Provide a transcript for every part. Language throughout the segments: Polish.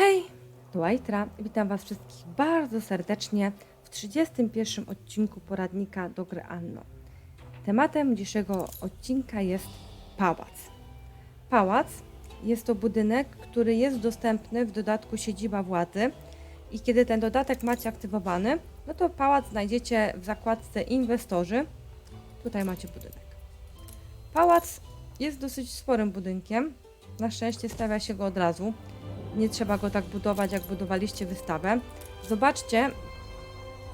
Hej, tu Ajtra. Witam Was wszystkich bardzo serdecznie w 31 odcinku poradnika do gry Anno. Tematem dzisiejszego odcinka jest pałac. Pałac jest to budynek, który jest dostępny w dodatku siedziba władzy i kiedy ten dodatek macie aktywowany, no to pałac znajdziecie w zakładce inwestorzy. Tutaj macie budynek. Pałac jest dosyć sporym budynkiem. Na szczęście stawia się go od razu. Nie trzeba go tak budować, jak budowaliście wystawę. Zobaczcie,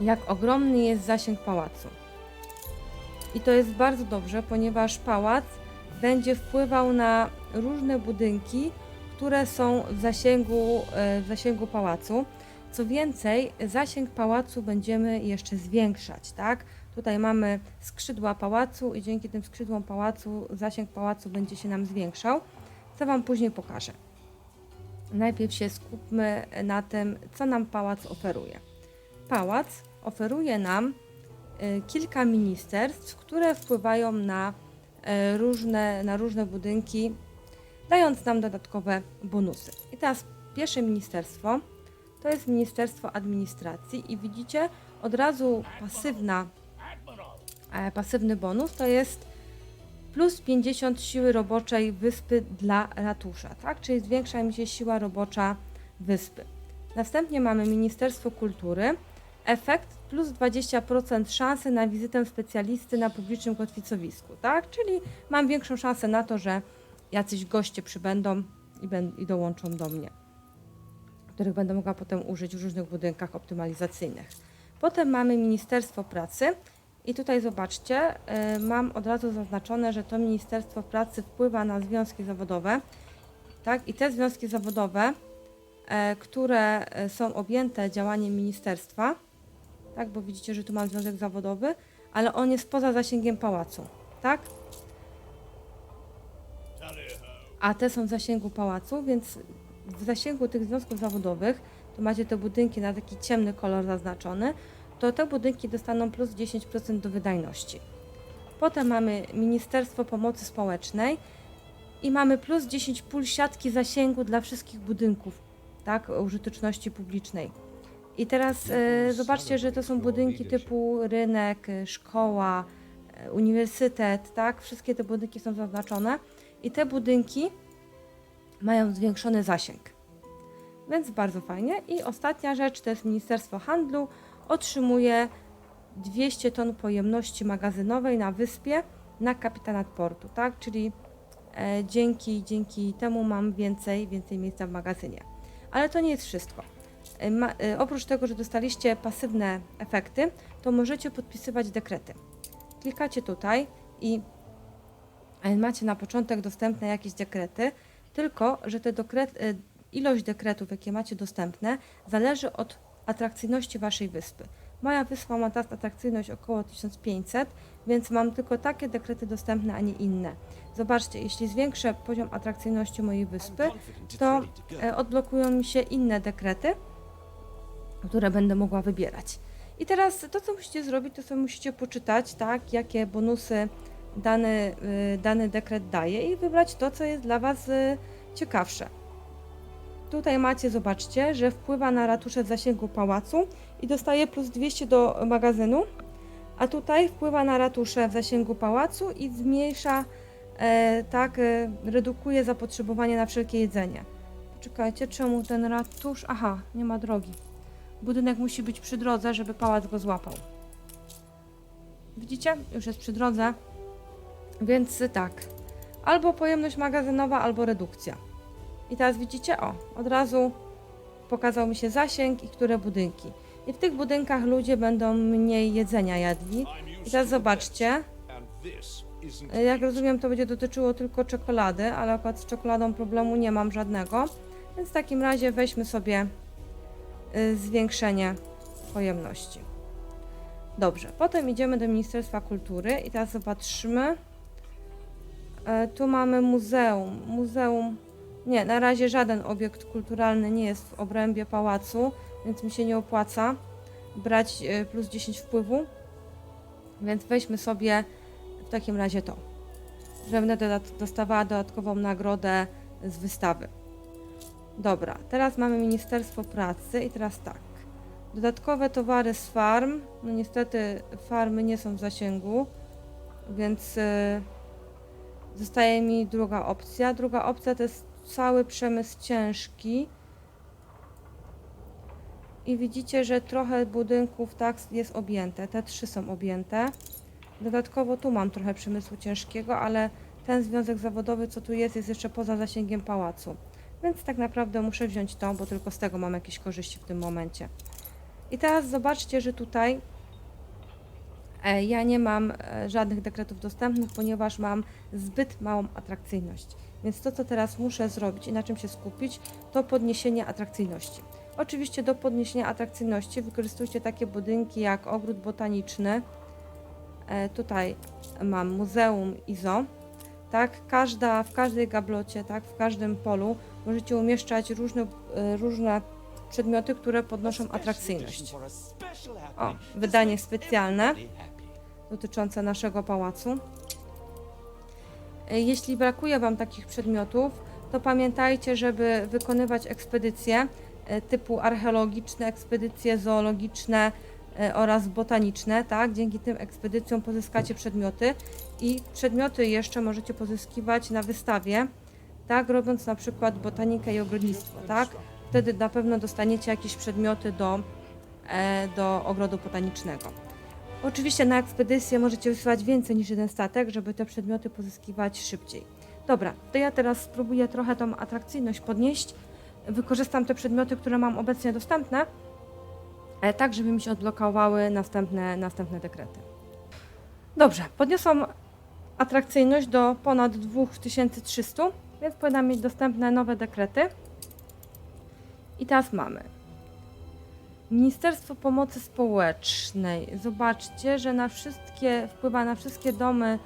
jak ogromny jest zasięg pałacu. I to jest bardzo dobrze, ponieważ pałac będzie wpływał na różne budynki, które są w zasięgu, e, w zasięgu pałacu. Co więcej, zasięg pałacu będziemy jeszcze zwiększać, tak? Tutaj mamy skrzydła pałacu i dzięki tym skrzydłom pałacu zasięg pałacu będzie się nam zwiększał. Co Wam później pokażę. Najpierw się skupmy na tym, co nam pałac oferuje. Pałac oferuje nam y, kilka ministerstw, które wpływają na y, różne, na różne budynki, dając nam dodatkowe bonusy. I teraz pierwsze ministerstwo to jest Ministerstwo Administracji i widzicie od razu pasywna, e, pasywny bonus to jest plus 50 siły roboczej wyspy dla ratusza, tak? Czyli zwiększa mi się siła robocza wyspy. Następnie mamy Ministerstwo Kultury. Efekt plus 20% szansy na wizytę specjalisty na publicznym kotwicowisku, tak? Czyli mam większą szansę na to, że jacyś goście przybędą i, ben, i dołączą do mnie, których będę mogła potem użyć w różnych budynkach optymalizacyjnych. Potem mamy Ministerstwo Pracy. I tutaj zobaczcie, y, mam od razu zaznaczone, że to Ministerstwo Pracy wpływa na związki zawodowe. Tak? I te związki zawodowe, e, które e, są objęte działaniem ministerstwa, tak? bo widzicie, że tu mam związek zawodowy, ale on jest poza zasięgiem pałacu. Tak? A te są w zasięgu pałacu, więc w zasięgu tych związków zawodowych, to macie te budynki na taki ciemny kolor zaznaczony, to te budynki dostaną plus 10% do wydajności. Potem mamy Ministerstwo Pomocy Społecznej i mamy plus 10 pól siatki zasięgu dla wszystkich budynków, tak, użyteczności publicznej. I teraz e, zobaczcie, że to są budynki typu rynek, e, szkoła, e, uniwersytet, tak, wszystkie te budynki są zaznaczone i te budynki mają zwiększony zasięg. Więc bardzo fajnie. I ostatnia rzecz to jest Ministerstwo Handlu otrzymuje 200 ton pojemności magazynowej na wyspie na kapitanat portu, tak? Czyli e, dzięki, dzięki temu mam więcej, więcej miejsca w magazynie. Ale to nie jest wszystko. E, ma, e, oprócz tego, że dostaliście pasywne efekty, to możecie podpisywać dekrety. Klikacie tutaj i e, macie na początek dostępne jakieś dekrety, tylko że te dekret, e, ilość dekretów, jakie macie dostępne, zależy od atrakcyjności Waszej wyspy. Moja wyspa ma teraz atrakcyjność około 1500, więc mam tylko takie dekrety dostępne, a nie inne. Zobaczcie, jeśli zwiększę poziom atrakcyjności mojej wyspy, to e, odblokują mi się inne dekrety, które będę mogła wybierać. I teraz to, co musicie zrobić, to sobie musicie poczytać, tak, jakie bonusy dany, y, dany dekret daje i wybrać to, co jest dla Was y, ciekawsze. Tutaj macie, zobaczcie, że wpływa na ratusze w zasięgu pałacu i dostaje plus 200 do magazynu, a tutaj wpływa na ratusze w zasięgu pałacu i zmniejsza, e, tak, e, redukuje zapotrzebowanie na wszelkie jedzenie. Czekajcie, czemu ten ratusz? Aha, nie ma drogi. Budynek musi być przy drodze, żeby pałac go złapał. Widzicie? Już jest przy drodze. Więc tak. Albo pojemność magazynowa, albo redukcja. I teraz widzicie, o, od razu pokazał mi się zasięg i które budynki. I w tych budynkach ludzie będą mniej jedzenia jadli. I teraz zobaczcie, jak rozumiem, to będzie dotyczyło tylko czekolady, ale akurat z czekoladą problemu nie mam żadnego. Więc w takim razie weźmy sobie y, zwiększenie pojemności. Dobrze, potem idziemy do Ministerstwa Kultury i teraz zobaczymy. E, Tu mamy muzeum. Muzeum. Nie, na razie żaden obiekt kulturalny nie jest w obrębie pałacu, więc mi się nie opłaca brać e, plus 10 wpływu. Więc weźmy sobie w takim razie to. Że będę dostawała dodatkową nagrodę z wystawy. Dobra, teraz mamy Ministerstwo Pracy i teraz tak. Dodatkowe towary z farm. No niestety farmy nie są w zasięgu, więc y, zostaje mi druga opcja. Druga opcja to jest cały przemysł ciężki. I widzicie, że trochę budynków tak jest objęte. Te trzy są objęte. Dodatkowo tu mam trochę przemysłu ciężkiego, ale ten związek zawodowy, co tu jest, jest jeszcze poza zasięgiem pałacu. Więc tak naprawdę muszę wziąć to, bo tylko z tego mam jakieś korzyści w tym momencie. I teraz zobaczcie, że tutaj ja nie mam e, żadnych dekretów dostępnych, ponieważ mam zbyt małą atrakcyjność. Więc to, co teraz muszę zrobić i na czym się skupić, to podniesienie atrakcyjności. Oczywiście do podniesienia atrakcyjności wykorzystujcie takie budynki jak ogród botaniczny. E, tutaj mam muzeum IZO. Tak, każda, w każdej gablocie, tak, w każdym polu możecie umieszczać różne, e, różne przedmioty, które podnoszą atrakcyjność. O, wydanie specjalne dotyczące naszego pałacu. E, Jeśli brakuje Wam takich przedmiotów, to pamiętajcie, żeby wykonywać ekspedycje e, typu archeologiczne, ekspedycje zoologiczne e, oraz botaniczne, tak? Dzięki tym ekspedycjom pozyskacie przedmioty i przedmioty jeszcze możecie pozyskiwać na wystawie, tak? Robiąc na przykład botanikę i ogrodnictwo, tak? Wtedy na pewno dostaniecie jakieś przedmioty do, do ogrodu botanicznego. Oczywiście na ekspedycję możecie wysyłać więcej niż jeden statek, żeby te przedmioty pozyskiwać szybciej. Dobra, to ja teraz spróbuję trochę tą atrakcyjność podnieść. Wykorzystam te przedmioty, które mam obecnie dostępne, e, tak żeby mi się odblokowały następne, następne dekrety. Dobrze, podniosłam atrakcyjność do ponad 2300, więc powinnam mieć dostępne nowe dekrety. I teraz mamy Ministerstwo Pomocy Społecznej. Zobaczcie, że na wszystkie, wpływa na wszystkie domy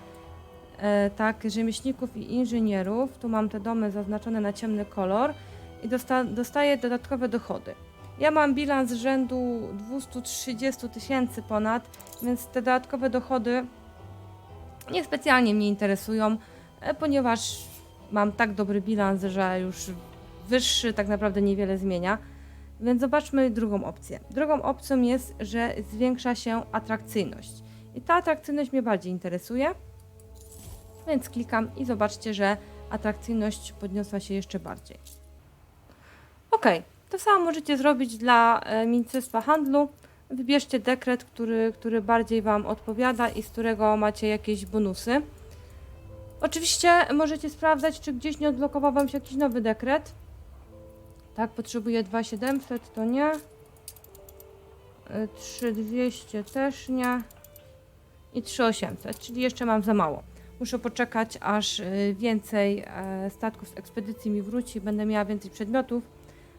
e, tak, rzemieślników i inżynierów. Tu mam te domy zaznaczone na ciemny kolor i dosta, dostaję dodatkowe dochody. Ja mam bilans rzędu 230 tysięcy ponad, więc te dodatkowe dochody niespecjalnie mnie interesują, e, ponieważ mam tak dobry bilans, że już wyższy tak naprawdę niewiele zmienia. Więc zobaczmy drugą opcję. Drugą opcją jest, że zwiększa się atrakcyjność. I ta atrakcyjność mnie bardziej interesuje. Więc klikam i zobaczcie, że atrakcyjność podniosła się jeszcze bardziej. Ok, to samo możecie zrobić dla e, Ministerstwa Handlu. Wybierzcie dekret, który, który bardziej Wam odpowiada i z którego macie jakieś bonusy. Oczywiście możecie sprawdzać, czy gdzieś nie odblokował Wam się jakiś nowy dekret. Tak, potrzebuję 2700, to nie. Y, 3200 też nie. I 3800, czyli jeszcze mam za mało. Muszę poczekać, aż y, więcej e, statków z ekspedycji mi wróci, będę miała więcej przedmiotów,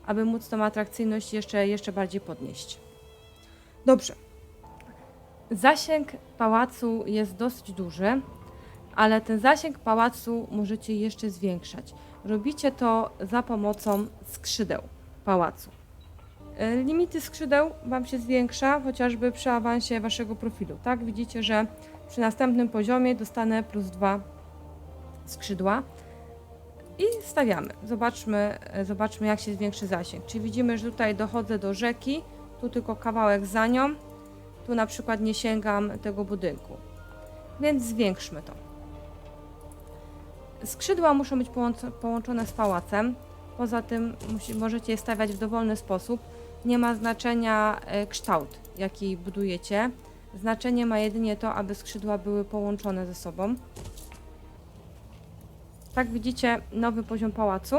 aby móc tą atrakcyjność jeszcze, jeszcze bardziej podnieść. Dobrze. Zasięg pałacu jest dosyć duży, ale ten zasięg pałacu możecie jeszcze zwiększać. Robicie to za pomocą skrzydeł pałacu. E, Limity skrzydeł Wam się zwiększa, chociażby przy awansie Waszego profilu. Tak, widzicie, że przy następnym poziomie dostanę plus dwa skrzydła. I stawiamy. Zobaczmy, e, zobaczmy jak się zwiększy zasięg. Czyli widzimy, że tutaj dochodzę do rzeki, tu tylko kawałek za nią, tu na przykład nie sięgam tego budynku. Więc zwiększmy to. Skrzydła muszą być połąc- połączone z pałacem. Poza tym musi, możecie je stawiać w dowolny sposób. Nie ma znaczenia e, kształt, jaki budujecie. Znaczenie ma jedynie to, aby skrzydła były połączone ze sobą. Tak widzicie nowy poziom pałacu.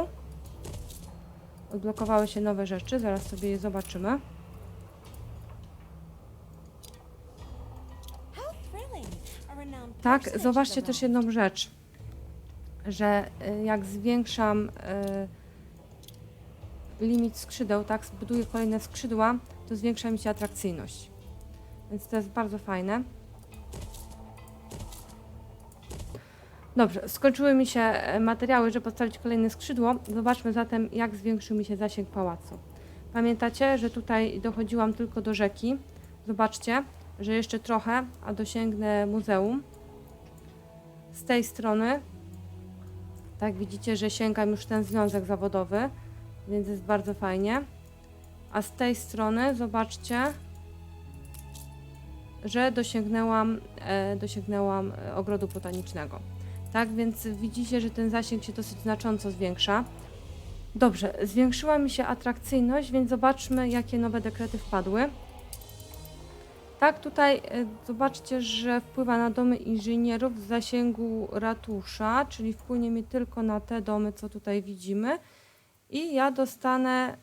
Odblokowały się nowe rzeczy, zaraz sobie je zobaczymy. Tak, zobaczcie też jedną rzecz, że y, jak zwiększam y, limit skrzydeł, tak, zbuduję kolejne skrzydła, to zwiększa mi się atrakcyjność. Więc to jest bardzo fajne. Dobrze, skończyły mi się e, materiały, żeby postawić kolejne skrzydło. Zobaczmy zatem, jak zwiększył mi się zasięg pałacu. Pamiętacie, że tutaj dochodziłam tylko do rzeki. Zobaczcie, że jeszcze trochę, a dosięgnę muzeum. Z tej strony, tak widzicie, że sięgam już ten związek zawodowy. więc jest bardzo fajnie. A z tej strony zobaczcie, że dosięgnęłam, e, dosięgnęłam e, ogrodu botanicznego. Tak więc widzicie, że ten zasięg się dosyć znacząco zwiększa. Dobrze, zwiększyła mi się atrakcyjność, więc zobaczmy, jakie nowe dekrety wpadły. Tak, tutaj e, zobaczcie, że wpływa na domy inżynierów w zasięgu ratusza, czyli wpłynie mi tylko na te domy, co tutaj widzimy. I ja dostanę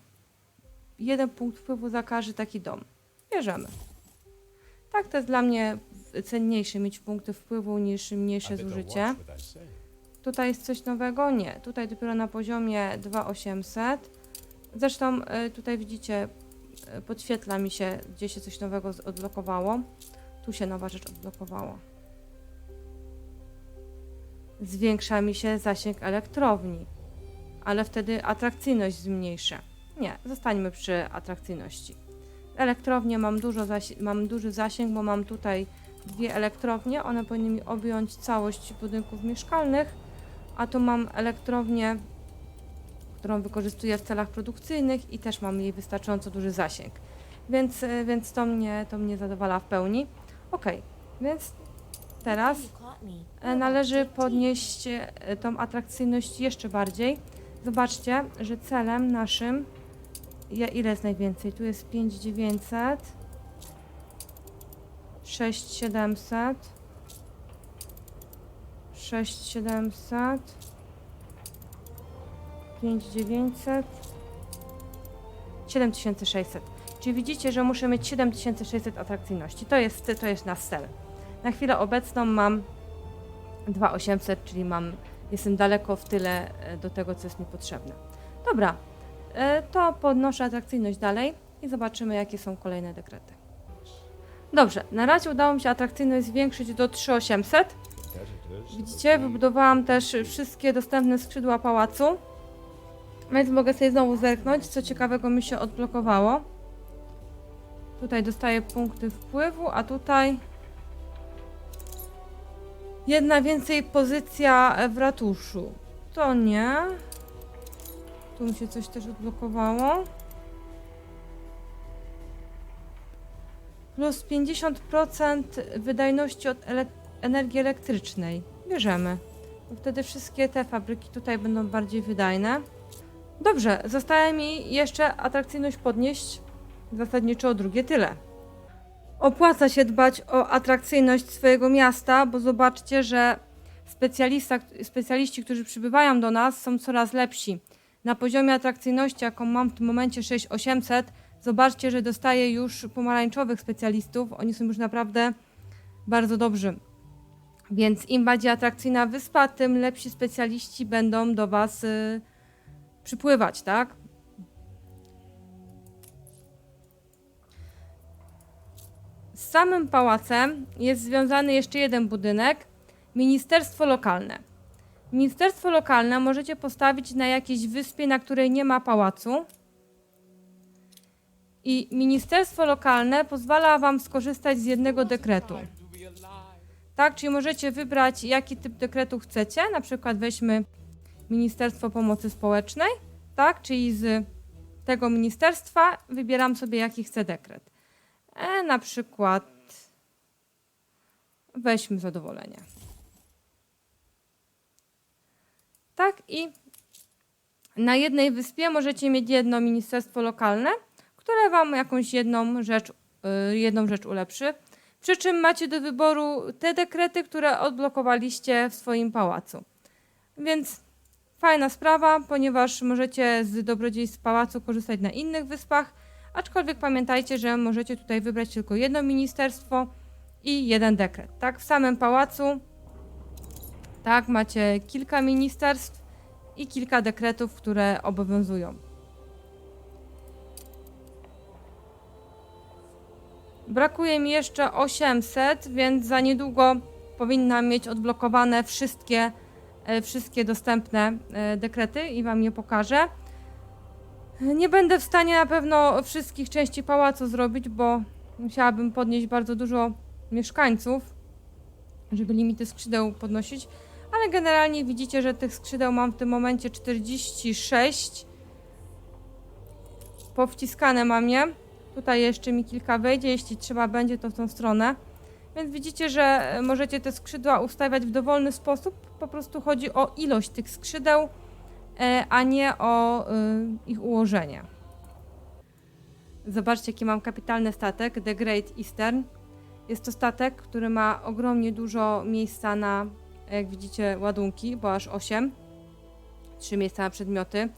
jeden punkt wpływu za każdy taki dom. Bierzemy. Tak, to jest dla mnie cenniejsze mieć punkty wpływu niż mniejsze zużycie. Tutaj jest coś nowego? Nie. Tutaj dopiero na poziomie 2800. Zresztą y, tutaj widzicie, podświetla mi się, gdzie się coś nowego odblokowało. Tu się nowa rzecz odblokowała. Zwiększa mi się zasięg elektrowni, ale wtedy atrakcyjność zmniejszę. Nie, zostańmy przy atrakcyjności. Elektrownie mam, dużo mam duży zasięg, bo mam tutaj dwie elektrownie. One powinny mi objąć całość budynków mieszkalnych, a tu mam elektrownię, którą wykorzystuję w celach produkcyjnych i też mam jej wystarczająco duży zasięg. Więc, e, więc to, mnie, to mnie zadowala w pełni. Ok, więc teraz e, należy podnieść e, tą atrakcyjność jeszcze bardziej. Zobaczcie, że celem naszym, ja, ile jest najwięcej? Tu jest 5900, 6700, 6700, 5900, 7600. Czyli widzicie, że muszę mieć 7600 atrakcyjności. To jest, to jest nasz cel. Na chwilę obecną mam 2800, czyli mam, jestem daleko w tyle e, do tego, co jest mi potrzebne. Dobra, e, to podnoszę atrakcyjność dalej i zobaczymy, jakie są kolejne dekrety. Dobrze, na razie udało mi się atrakcyjność zwiększyć do 3800. Widzicie, wybudowałam też wszystkie dostępne skrzydła pałacu. Więc mogę sobie znowu zerknąć, co ciekawego mi się odblokowało. Tutaj dostaję punkty wpływu, a tutaj jedna więcej pozycja w ratuszu. To nie. Tu mi się coś też odblokowało. Plus 50% wydajności od ele energii elektrycznej. Bierzemy. Wtedy wszystkie te fabryki tutaj będą bardziej wydajne. Dobrze, zostaje mi jeszcze atrakcyjność podnieść zasadniczo o drugie tyle. Opłaca się dbać o atrakcyjność swojego miasta, bo zobaczcie, że specjalista, specjaliści, którzy przybywają do nas, są coraz lepsi. Na poziomie atrakcyjności, jaką mam w tym momencie 6800, zobaczcie, że dostaję już pomarańczowych specjalistów. Oni są już naprawdę bardzo dobrzy. Więc im bardziej atrakcyjna wyspa, tym lepsi specjaliści będą do Was y, przypływać, tak? Z samym pałacem jest związany jeszcze jeden budynek Ministerstwo Lokalne. Ministerstwo Lokalne możecie postawić na jakiejś wyspie, na której nie ma pałacu. I Ministerstwo Lokalne pozwala Wam skorzystać z jednego dekretu. Tak, czyli możecie wybrać, jaki typ dekretu chcecie. Na przykład weźmy Ministerstwo Pomocy Społecznej, tak, czyli z tego ministerstwa wybieram sobie, jaki chcę dekret. E, na przykład weźmy zadowolenie. Tak, i na jednej wyspie możecie mieć jedno ministerstwo lokalne, które Wam jakąś jedną rzecz, y, jedną rzecz ulepszy. Przy czym macie do wyboru te dekrety, które odblokowaliście w swoim pałacu. Więc fajna sprawa, ponieważ możecie z dobrodziejstw pałacu korzystać na innych wyspach, aczkolwiek pamiętajcie, że możecie tutaj wybrać tylko jedno ministerstwo i jeden dekret. Tak, w samym pałacu tak, macie kilka ministerstw i kilka dekretów, które obowiązują. Brakuje mi jeszcze 800, więc za niedługo powinnam mieć odblokowane wszystkie, wszystkie dostępne e, dekrety i Wam je pokażę. Nie będę w stanie na pewno wszystkich części pałacu zrobić, bo musiałabym podnieść bardzo dużo mieszkańców, żeby limity skrzydeł podnosić. Ale generalnie widzicie, że tych skrzydeł mam w tym momencie 46. powciskane mam je. Tutaj jeszcze mi kilka wejdzie, jeśli trzeba będzie to w tą stronę. Więc widzicie, że e, możecie te skrzydła ustawiać w dowolny sposób. Po prostu chodzi o ilość tych skrzydeł, e, a nie o y, ich ułożenie. Zobaczcie, jaki mam kapitalny statek, The Great Eastern. Jest to statek, który ma ogromnie dużo miejsca na, jak widzicie, ładunki, bo aż 8. Trzy miejsca na przedmioty.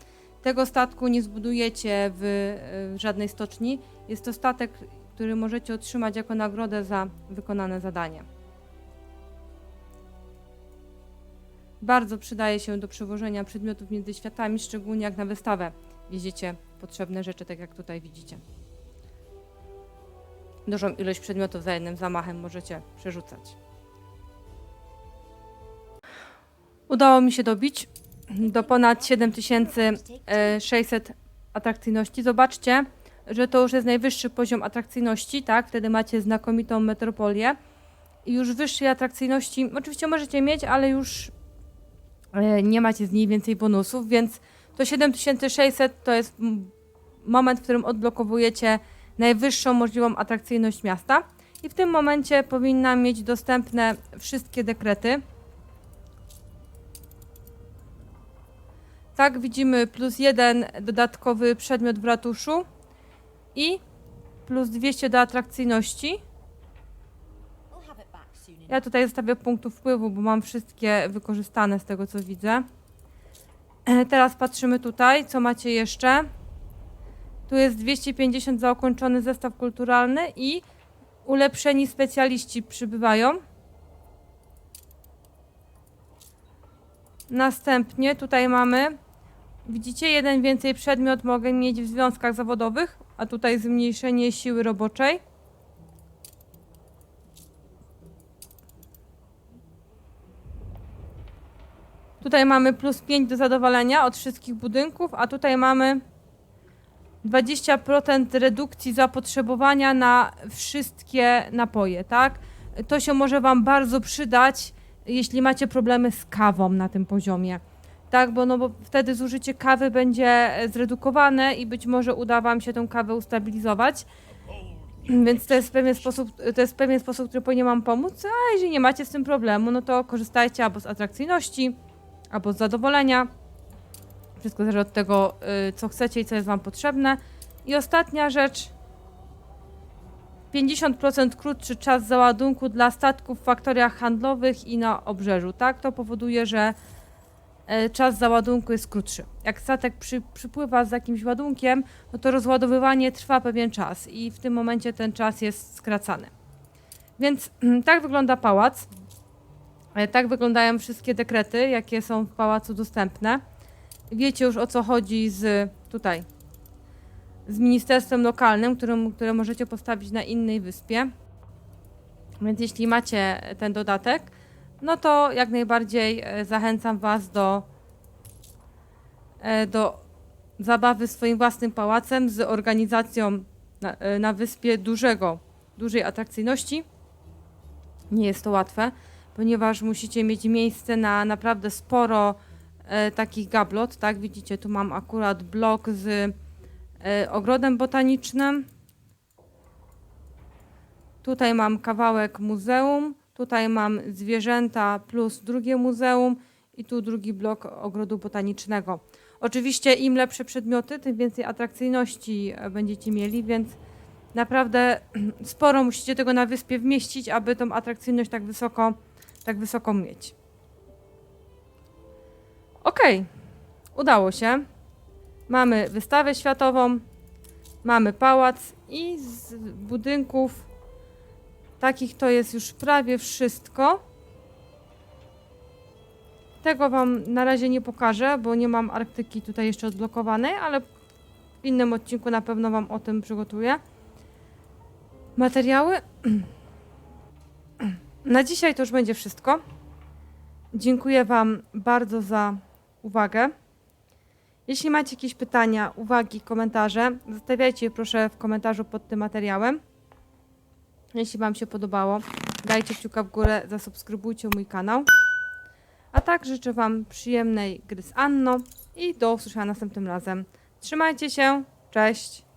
Tego statku nie zbudujecie y, w żadnej stoczni. Jest to statek, który możecie otrzymać jako nagrodę za wykonane zadanie. Bardzo przydaje się do przewożenia przedmiotów między światami, szczególnie jak na wystawę wieziecie potrzebne rzeczy, tak jak tutaj widzicie. Dużą ilość przedmiotów za jednym zamachem możecie przerzucać. Udało mi się dobić do ponad 7600 atrakcyjności. Zobaczcie, że to już jest najwyższy poziom atrakcyjności, tak? Wtedy macie znakomitą metropolię. I już wyższej atrakcyjności oczywiście możecie mieć, ale już e, nie macie z niej więcej bonusów, więc to 7600 to jest moment, w którym odblokowujecie najwyższą możliwą atrakcyjność miasta. I w tym momencie powinnam mieć dostępne wszystkie dekrety. Tak, widzimy plus jeden dodatkowy przedmiot w ratuszu i plus 200 do atrakcyjności. Ja tutaj zostawię punktów wpływu, bo mam wszystkie wykorzystane z tego co widzę. E, Teraz patrzymy tutaj, co macie jeszcze. Tu jest 250 za ukończony zestaw kulturalny i ulepszeni specjaliści przybywają. Następnie tutaj mamy, widzicie, jeden więcej przedmiot mogę mieć w związkach zawodowych, a tutaj zmniejszenie siły roboczej. Tutaj mamy plus 5 do zadowolenia od wszystkich budynków, a tutaj mamy 20% redukcji zapotrzebowania na wszystkie napoje, tak? To się może Wam bardzo przydać, jeśli macie problemy z kawą na tym poziomie. Tak, bo, no bo wtedy zużycie kawy będzie zredukowane i być może uda Wam się tą kawę ustabilizować. Więc to jest pewien sposób, to jest pewien sposób, który powinien Wam pomóc. A jeżeli nie macie z tym problemu, no to korzystajcie albo z atrakcyjności, albo z zadowolenia. Wszystko zależy od tego, y, co chcecie i co jest Wam potrzebne. I ostatnia rzecz. 50% krótszy czas załadunku dla statków w faktoriach handlowych i na obrzeżu. Tak, to powoduje, że e, czas załadunku jest krótszy. Jak statek przy, przypływa z jakimś ładunkiem, no to rozładowywanie trwa pewien czas i w tym momencie ten czas jest skracany. Więc tak wygląda pałac. E, Tak wyglądają wszystkie dekrety, jakie są w pałacu dostępne. Wiecie już o co chodzi z tutaj z ministerstwem lokalnym, którym, które możecie postawić na innej wyspie. Więc jeśli macie ten dodatek, no to jak najbardziej e, zachęcam Was do, e, do zabawy swoim własnym pałacem z organizacją na, na wyspie dużego, dużej atrakcyjności. Nie jest to łatwe, ponieważ musicie mieć miejsce na naprawdę sporo e, takich gablot, tak? Widzicie, tu mam akurat blok z e, ogrodem botanicznym. Tutaj mam kawałek muzeum, tutaj mam zwierzęta plus drugie muzeum i tu drugi blok ogrodu botanicznego. Oczywiście im lepsze przedmioty, tym więcej atrakcyjności e, będziecie mieli, więc naprawdę sporo musicie tego na wyspie wmieścić, aby tą atrakcyjność tak wysoko, tak wysoko mieć. Okej, udało się. Mamy wystawę światową, mamy pałac i z budynków takich to jest już prawie wszystko. Tego Wam na razie nie pokażę, bo nie mam Arktyki tutaj jeszcze odblokowanej, ale w innym odcinku na pewno Wam o tym przygotuję. Materiały. Na dzisiaj to już będzie wszystko. Dziękuję Wam bardzo za uwagę. Jeśli macie jakieś pytania, uwagi, komentarze, zostawiajcie je proszę w komentarzu pod tym materiałem. Jeśli Wam się podobało, dajcie kciuka w górę, zasubskrybujcie mój kanał. A tak życzę Wam przyjemnej gry z Anną i do usłyszenia następnym razem. Trzymajcie się, cześć!